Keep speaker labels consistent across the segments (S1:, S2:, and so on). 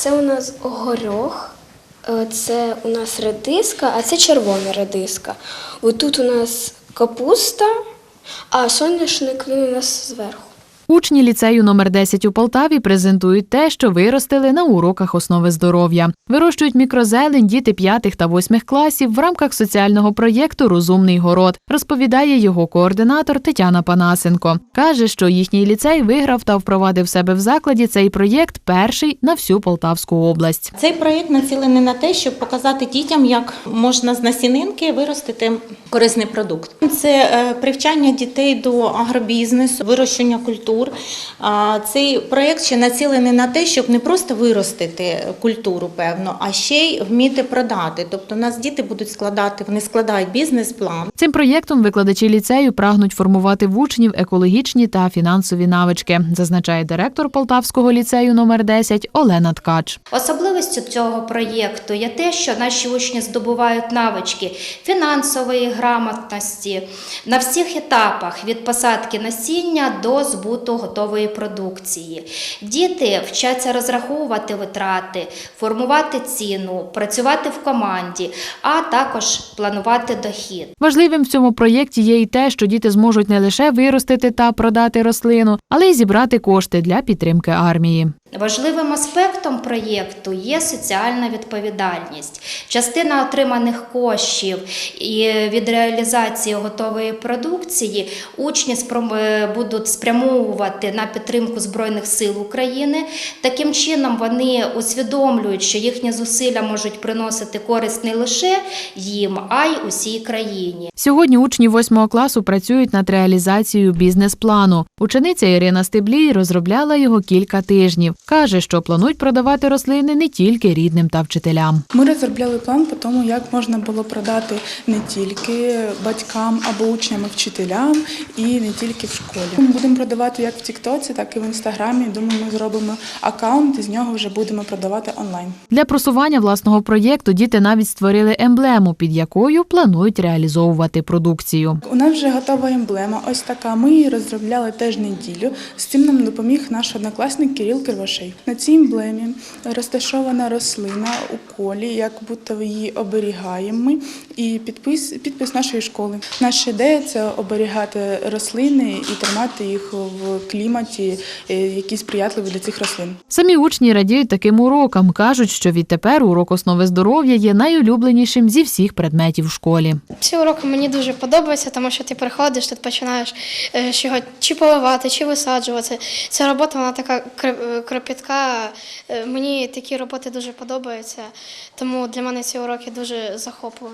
S1: Це у нас горох, е, це у нас редиска, а це червона редиска. Отут у нас капуста, а соняшник він у нас зверху.
S2: Учні ліцею номер 10 у Полтаві презентують те, що виростили на уроках основи здоров'я. Вирощують мікрозелень діти 5 та 8 класів в рамках соціального проєкту Розумний город, розповідає його координатор Тетяна Панасенко. Каже, що їхній ліцей виграв та впровадив себе в закладі цей проєкт перший на всю Полтавську область.
S3: Цей проєкт націлений на те, щоб показати дітям, як можна з насінинки виростити корисний продукт. Це е, привчання дітей до агробізнесу, вирощення культур. А Цей проєкт ще націлений на те, щоб не просто виростити культуру, певно, а ще й вміти продати. Тобто, у нас діти будуть складати, вони складають бізнес-план.
S2: Цим проєктом викладачі ліцею прагнуть формувати в учнів екологічні та фінансові навички, зазначає директор Полтавського ліцею номер 10 Олена Ткач.
S4: Особливістю цього проєкту є те, що наші учні здобувають навички фінансової грамотності на всіх етапах від посадки насіння до збуту готової продукції. Діти вчаться розраховувати витрати, формувати ціну, працювати в команді, а також планувати дохід.
S2: Важливим в цьому проєкті є і те, що діти зможуть не лише виростити та продати рослину, але й зібрати кошти для підтримки армії.
S4: Важливим аспектом проєкту є соціальна відповідальність. Частина отриманих коштів і від реалізації готової продукції учні е, будуть спрямовувати на підтримку Збройних сил України. Таким чином вони усвідомлюють, що їхні зусилля можуть приносити користь не лише їм, а й усій країні.
S2: Сьогодні учні восьмого класу працюють над реалізацією бізнес-плану. Учениця Ірина Стеблій розробляла його кілька тижнів. Каже, що планують продавати рослини не тільки рідним та вчителям.
S5: Ми розробляли план по тому, як можна було продати не тільки батькам або учням, і вчителям, і не тільки в школі. Ми будемо продавати як в Тіктоці, так і в інстаграмі. Думаю, ми зробимо аккаунт і з нього вже будемо продавати онлайн.
S2: Для просування власного проєкту діти навіть створили емблему, під якою планують реалізовувати продукцію.
S5: У нас вже готова емблема. Ось така. Ми її розробляли теж неділю. З цим нам допоміг наш однокласник Кирил Кривошей. На цій емблемі розташована рослина у колі, як будто її оберігаємо ми, і підпис, підпис нашої школи. Наша ідея це оберігати рослини і тримати їх в кліматі, е, який сприятливий для цих рослин.
S2: Самі учні радіють таким урокам. кажуть, що відтепер урок основи здоров'я є найулюбленішим зі всіх предметів в школі.
S6: Ці уроки мені дуже подобаються, тому що ти приходиш, тут починаєш е, чого чи поливати, чи висаджувати. Ця робота вона така е, кропітка. Е, Мені такі роботи дуже подобаються, тому для мене ці уроки дуже захопливі.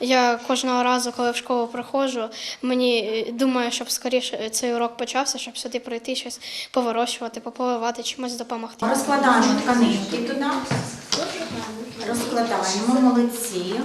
S6: Я кожного разу, коли в школу приходжу, мені е, думаю, щоб скоріше цей урок почався, щоб сюди прийти щось поворочувати, пополивати, чимось допомогти.
S3: Розкладаємо тканинки туди. Розкладаємо, молодці.